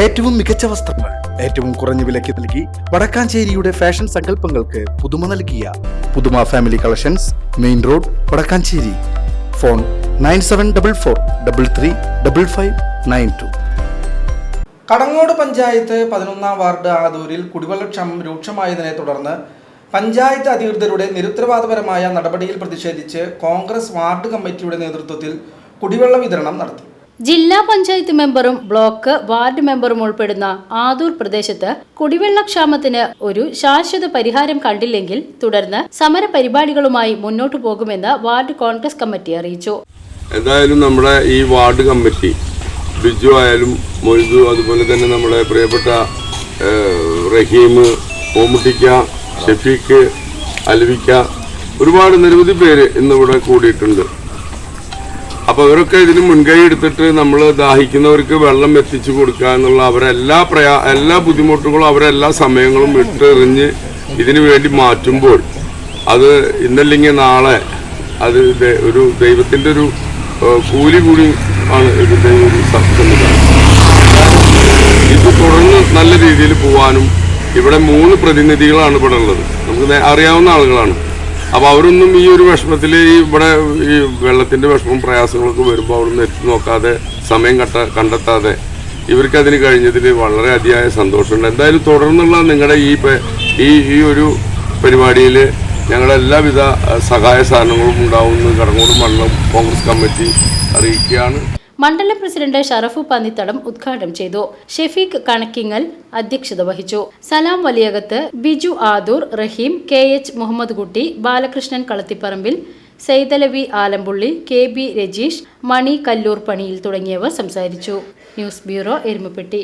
ഏറ്റവും മികച്ച വസ്ത്രങ്ങൾ ഏറ്റവും കുറഞ്ഞ വിലയ്ക്ക് നൽകി വടക്കാഞ്ചേരിയുടെ ഫാഷൻ സങ്കല്പങ്ങൾക്ക് പുതുമ നൽകിയ പുതുമ family collections main road Vadakkanchery. Phone nine seven double four double three double five nine two. Kadangode panchayat പതിനൊന്നാം വാർഡ് ആദൂരിൽ കുടിവെള്ളക്ഷാമം രൂക്ഷമായതിനെ തുടർന്ന് പഞ്ചായത്ത് അധികൃതരുടെ നിരുത്തരവാദപരമായ നടപടിയിൽ പ്രതിഷേധിച്ച് കോൺഗ്രസ് വാർഡ് കമ്മിറ്റിയുടെ നേതൃത്വത്തിൽ കുടിവെള്ള വിതരണം നടത്തി. ജില്ലാ പഞ്ചായത്ത് മെമ്പറും ബ്ലോക്ക് വാർഡ് മെമ്പറും ഉൾപ്പെടുന്ന ആദൂർ പ്രദേശത്ത് കുടിവെള്ളക്ഷാമത്തിന് ഒരു ശാശ്വത പരിഹാരം കണ്ടില്ലെങ്കിൽ തുടർന്ന് സമര പരിപാടികളുമായി മുന്നോട്ടു പോകുമെന്ന് വാർഡ് കോൺഗ്രസ് കമ്മിറ്റി അറിയിച്ചു. എന്തായാലും നമ്മുടെ ഈ വാർഡ് കമ്മിറ്റി ബിജു ആയാലും മൊയ്തു അതുപോലെ തന്നെ നമ്മുടെ പ്രിയപ്പെട്ട റഹീം ഓമുട്ടിക്ക ഷഫീഖ് അലവിക്ക ഒരുപാട് നിരവധി പേര് ഇന്നിവിടെ കൂടിയിട്ടുണ്ട്. അപ്പോൾ അവരൊക്കെ ഇതിന് മുൻകൈ എടുത്തിട്ട് നമ്മൾ ദാഹിക്കുന്നവർക്ക് വെള്ളം എത്തിച്ചു കൊടുക്കുക എന്നുള്ള അവരെല്ലാ പ്രയാ എല്ലാ ബുദ്ധിമുട്ടുകളും അവരെല്ലാ സമയങ്ങളും വിട്ടെറിഞ്ഞ് ഇതിനു വേണ്ടി മാറ്റുമ്പോൾ അത് ഇന്നല്ലെങ്കിൽ നാളെ അത് ഒരു ദൈവത്തിന്റെ ഒരു കൂലി കൂടി ആണ് ഇതിന്റെ ഒരു സത്യം ഇത് തുടർന്ന് നല്ല രീതിയിൽ പോവാനും ഇവിടെ മൂന്ന് പ്രതിനിധികളാണ് ഇവിടെ ഉള്ളത്. നമുക്ക് അറിയാവുന്ന ആളുകളാണ്. അപ്പോൾ അവരൊന്നും ഈ ഒരു വിഷമത്തിൽ ഈ ഇവിടെ ഈ വെള്ളത്തിന്റെ വിഷമം പ്രയാസങ്ങളൊക്കെ വരുമ്പോൾ അവിടുന്ന് എത്തി നോക്കാതെ സമയം കട്ട കണ്ടെത്താതെ ഇവർക്ക് അതിന് കഴിഞ്ഞതിൽ വളരെ അതിയായ സന്തോഷമുണ്ട്. എന്തായാലും തുടർന്നുള്ള നിങ്ങളുടെ ഈ ഈ ഈ ഒരു പരിപാടിയിൽ ഞങ്ങളുടെ എല്ലാവിധ സഹായ സാധനങ്ങളും ഉണ്ടാവുമെന്ന് കടങ്ങോട് മണ്ഡലം കോൺഗ്രസ് കമ്മിറ്റി അറിയിക്കുകയാണ്. മണ്ഡലം പ്രസിഡന്റ് ഷറഫു പന്നിത്തടം ഉദ്ഘാടനം ചെയ്തു. ഷെഫീഖ് കണക്കിങ്ങൽ അധ്യക്ഷത വഹിച്ചു. Salam Valiyakath Biju Adur Raheem K H Muhammad Kutty Balakrishnan Kalathiparambil Saithalavi Alampully K B Rajeesh Mani Kallur പണിയിൽ തുടങ്ങിയവർ സംസാരിച്ചു. News bureau Erumapetty.